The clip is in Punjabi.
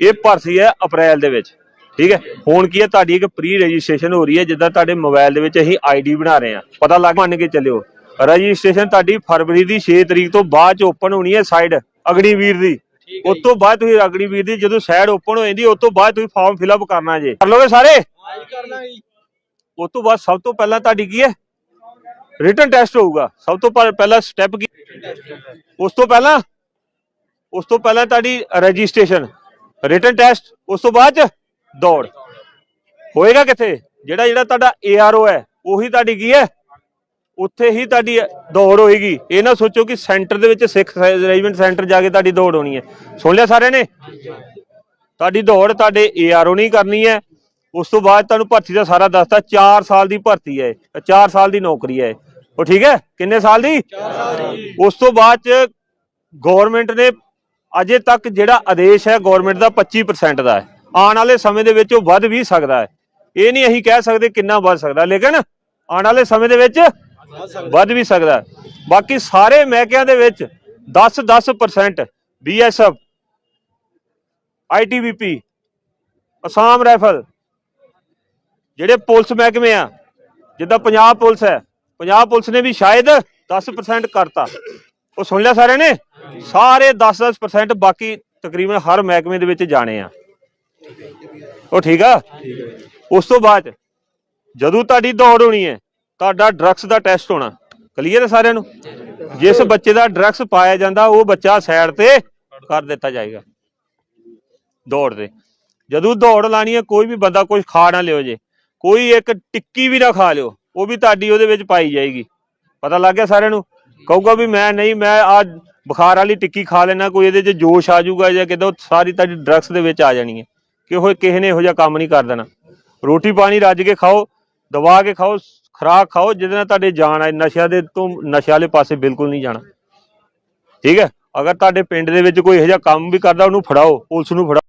ਇਹ ਭਰਤੀ ਹੈ ਅਪ੍ਰੈਲ ਦੇ ਵਿੱਚ ਠੀਕ ਹੈ? ਹੁਣ ਕੀ ਹੈ ਤੁਹਾਡੀ ਇੱਕ ਪ੍ਰੀ ਰਜਿਸਟ੍ਰੇਸ਼ਨ ਹੋ ਰਹੀ ਹੈ ਜਿੱਦਾਂ ਤੁਹਾਡੇ ਮੋਬਾਈਲ ਦੇ ਵਿੱਚ ਅਸੀਂ ਆਈਡੀ ਬਣਾ ਰਹੇ ਹਾਂ। ਪਤਾ ਲੱਗ ਮੰਨ ਕੇ ਚੱਲਿਓ ਰਜਿਸਟ੍ਰੇਸ਼ਨ ਤੁਹਾਡੀ ਫਰਵਰੀ ਦੀ 6 ਤਰੀਕ ਤੋਂ ਬਾਅਦ ਚ ਓਪਨ ਹੋਣੀ ਹੈ ਸਾਈਡ ਅਗਨੀਵੀਰ ਦੀ। ਉਸ ਤੋਂ ਬਾਅਦ ਤੁਸੀਂ ਅਗਨੀਵੀਰ ਦੀ ਜਦੋਂ ਸਾਈਡ ਓਪਨ ਹੋ ਜਾਂਦੀ ਉਸ ਤੋਂ ਬਾਅਦ ਤੁਸੀਂ ਫਾਰਮ ਫਿਲਅਪ ਕਰਨਾ ਜੇ। ਕਰ ਲੋਗੇ ਸਾਰੇ? ਉਸ ਤੋਂ ਬਾਅਦ ਸਭ ਤੋਂ ਪਹਿਲਾਂ ਤੁਹਾਡੀ ਕੀ ਹੈ? ਰਿਟਨ ਟੈਸਟ ਹੋਊਗਾ। ਸਭ ਤੋਂ ਪਹਿ- ਪਹਿਲਾ ਸਟੈਪ ਕੀ ਉਸ ਤੋਂ ਪਹਿਲਾਂ ਉਸ ਤੋਂ ਪਹਿਲਾਂ ਤੁਹਾਡੀ ਰਜਿਸਟ੍ਰੇਸ਼ਨ ਰਿਟਨ ਟੈਸਟ ਉਸ ਤੋਂ ਬਾਅਦ ਚ ਦੌੜ। ਹੋਏਗਾ ਕਿੱਥੇ? ਜਿਹੜਾ ਜਿਹੜਾ ਤੁਹਾਡਾ ਏਆਰਓ ਹੈ ਉਹੀ ਤੁਹਾਡੀ ਕੀ ਹੈ? ਉੱਥੇ ਹੀ ਤੁਹਾਡੀ ਦੌੜ ਹੋਏਗੀ। ਇਹ ਨਾ ਸੋਚੋ ਕਿ ਸੈਂਟਰ ਦੇ ਵਿੱਚ ਸਿੱਖ ਰੈਜੀਮੈਂਟ ਸੈਂਟਰ ਜਾ ਕੇ ਤੁਹਾਡੀ ਦੌੜ ਹੋਣੀ ਹੈ। ਸੁਣ ਲਿਆ ਸਾਰਿਆਂ ਨੇ? ਤੁਹਾਡੀ ਦੌੜ ਤੁਹਾਡੇ ਏਆਰਓ ਨਹੀਂ ਕਰਨੀ ਹੈ। ਉਸ ਤੋਂ ਬਾਅਦ ਤੁਹਾਨੂੰ ਭਰਤੀ ਦਾ ਸਾਰਾ ਦੱਸਤਾ 4 ਸਾਲ ਦੀ ਭਰਤੀ ਹੈ। 4 ਸਾਲ ਦੀ ਨੌਕਰੀ ਹੈ। ਉਹ ਠੀਕ ਹੈ? ਕਿੰਨੇ ਸਾਲ ਦੀ? 4 ਸਾਲ ਜੀ ਉਸ ਤੋਂ ਬਾਅਦ ਚ ਗਵਰਨਮੈਂਟ ਨੇ ਅਜੇ ਤੱਕ ਜਿਹੜਾ ਆਦੇਸ਼ ਹੈ ਗਵਰਨਮੈਂਟ ਦਾ 25% ਦਾ ਹੈ। ਆਉਣ ਵਾਲੇ ਸਮੇਂ ਦੇ ਵਿੱਚ ਉਹ ਵੱਧ ਵੀ ਸਕਦਾ ਹੈ। ਇਹ ਨਹੀਂ ਅਸੀਂ ਕਹਿ ਸਕਦੇ ਕਿੰਨਾ ਵੱਧ ਸਕਦਾ, ਲੇਕਿਨ ਆਉਣ ਵਾਲੇ ਸਮੇਂ ਦੇ ਵਿੱਚ ਵੱਧ ਵੀ ਸਕਦਾ ਬਾਕੀ ਸਾਰੇ ਮਹਿਕਿਆਂ ਦੇ ਵਿੱਚ 10-10% ਬੀਐਸਐਫ ਆਈਟੀਬੀਪੀ ਅਸਾਮ ਰਾਈਫਲ, ਜਿਹੜੇ ਪੁਲਿਸ ਮਹਿਕਮੇ ਆ, ਜਿੱਦਾਂ ਪੰਜਾਬ ਪੁਲਿਸ ਹੈ, ਪੰਜਾਬ ਪੁਲਿਸ ਨੇ ਵੀ ਸ਼ਾਇਦ 10% ਕਰਤਾ। ਉਹ ਸੁਣ ਲਿਆ ਸਾਰਿਆਂ ਨੇ? ਸਾਰੇ 10-10% ਬਾਕੀ ਤਕਰੀਬਨ ਹਰ ਮਹਿਕਮੇ ਦੇ ਵਿੱਚ ਜਾਣੇ ਆ। ਉਹ ਠੀਕ ਆ? ਉਸ ਤੋਂ ਬਾਅਦ ਜਦੋਂ ਤੁਹਾਡੀ ਦੌੜ ਹੋਣੀ ਹੈ, ਤੁਹਾਡਾ ਡਰੱਗਸ ਦਾ ਟੈਸਟ ਹੋਣਾ। ਕਲੀਅਰ ਹੈ ਸਾਰਿਆਂ ਨੂੰ? ਜਿਸ ਬੱਚੇ ਦਾ ਡਰੱਗਸ ਪਾਇਆ ਜਾਂਦਾ, ਉਹ ਬੱਚਾ ਸਾਈਡ ਤੇ ਕਰ ਦਿੱਤਾ ਜਾਏਗਾ। ਦੌੜ ਤੇ। ਜਦੋਂ ਦੌੜ ਲਾਣੀ ਹੈ, ਕੋਈ ਵੀ ਬੰਦਾ ਕੁਝ ਖਾ ਨਾ ਲਿਓ ਜੇ। ਕੋਈ ਇੱਕ ਟਿੱਕੀ ਵੀ ਨਾ ਖਾ ਲਿਓ, ਉਹ ਵੀ ਤੁਹਾਡੀ ਉਹਦੇ ਵਿੱਚ ਪਾਈ ਜਾਏਗੀ। ਪਤਾ ਲੱਗ ਗਿਆ ਸਾਰਿਆਂ ਨੂੰ? ਕਹੂਗਾ ਵੀ ਮੈਂ ਨਹੀਂ, ਮੈਂ ਆ ਬੁਖਾਰ ਵਾਲੀ ਟਿੱਕੀ ਖਾ ਲੈਣਾ, ਕੋਈ ਇਹਦੇ 'ਚ ਜੋਸ਼ ਆ ਜਾਊਗਾ ਜਾਂ ਕਿਦੋਂ ਸਾਰੀ ਤੁਹਾਡੀ ਡਰੱਗਸ ਦੇ ਵਿੱਚ ਆ ਜਾਣੀ ਹੈ ਕਿ ਉਹ ਕਿਸੇ ਨੇ ਇਹੋ ਜਿਹਾ ਕੰਮ ਨਹੀਂ ਕਰ ਦੇਣਾ। ਰੋਟੀ ਪਾਣੀ ਰੱਜ ਕੇ ਖਾਓ ਦਵਾ ਕੇ ਖਾਓ, ਖੁਰਾਕ ਖਾਓ, ਜਿਹਦੇ ਨਾਲ ਤੁਹਾਡੇ ਜਾਨ ਆਏ ਨਸ਼ਿਆਂ ਦੇ ਤੋਂ ਨਸ਼ੇ ਵਾਲੇ ਪਾਸੇ ਬਿਲਕੁਲ ਨਹੀਂ ਜਾਣਾ। ਠੀਕ ਹੈ? ਅਗਰ ਤੁਹਾਡੇ ਪਿੰਡ ਦੇ ਵਿੱਚ ਕੋਈ ਇਹੋ ਜਿਹਾ ਕੰਮ ਵੀ ਕਰਦਾ, ਉਹਨੂੰ ਫੜਾਓ, ਪੁਲਿਸ ਨੂੰ ਫੜਾਓ।